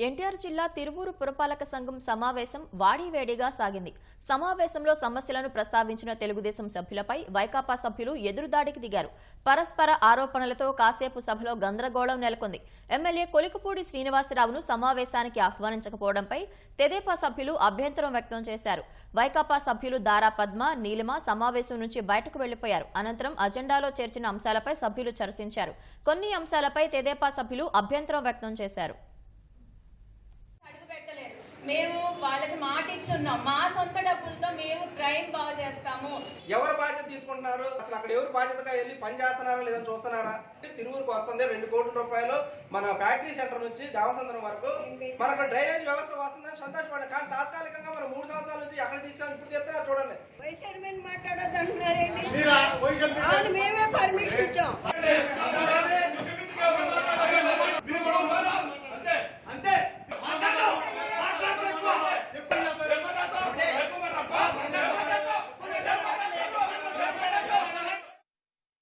ఎన్టీఆర్ జిల్లా తిరువూరు పురపాలక సంఘం సమావేశం వాడివేడిగా సాగింది. సమావేశంలో సమస్యలను ప్రస్తావించిన తెలుగుదేశం సభ్యులపై వైకాపా సభ్యులు ఎదురుదాడికి దిగారు. పరస్పర ఆరోపణలతో కాసేపు సభలో గందరగోళం నెలకొంది. ఎమ్మెల్యే కొలికపూడి శ్రీనివాసరావును సమావేశానికి ఆహ్వానించకపోవడంపై తెదేపా సభ్యులు అభ్యంతరం వ్యక్తం చేశారు. వైకాపా సభ్యులు దారా పద్మ నీలిమ సమావేశం నుంచి బయటకు వెళ్ళిపోయారు. అనంతరం అజెండాలో చేర్చిన అంశాలపై సభ్యులు చర్చించారు. కొన్ని అంశాలపై తెదేపా సభ్యులు అభ్యంతరం వ్యక్తం చేశారు. మేము వాళ్ళకి మాట ఇచ్చున్నాం. మా సొంత డబ్బులతో మేము ట్రైన్ బాగు చేస్తాము. ఎవరు బాధ్యత తీసుకుంటున్నారు? అసలు అక్కడ ఎవరు బాధ్యతగా వెళ్ళి పని చేస్తున్నారా లేదని చూస్తున్నారా? తిరువురుకు వస్తుంది రెండు కోట్ల రూపాయలు. మన ఫ్యాక్టరీ సెంటర్ నుంచి దేవసంద్రం వరకు మనకు డ్రైనేజ్ వ్యవస్థ వస్తుందని సంతోషపడ్డా కానీ తాత్కాలికంగా మనం మూడు సంవత్సరాల నుంచి ఎక్కడ తీసాం ఇప్పుడు చెప్తున్నారు చూడండి. వైస్ చైర్మన్ మాట్లాడొద్దు మేమే పర్మిషన్ ఇచ్చాం.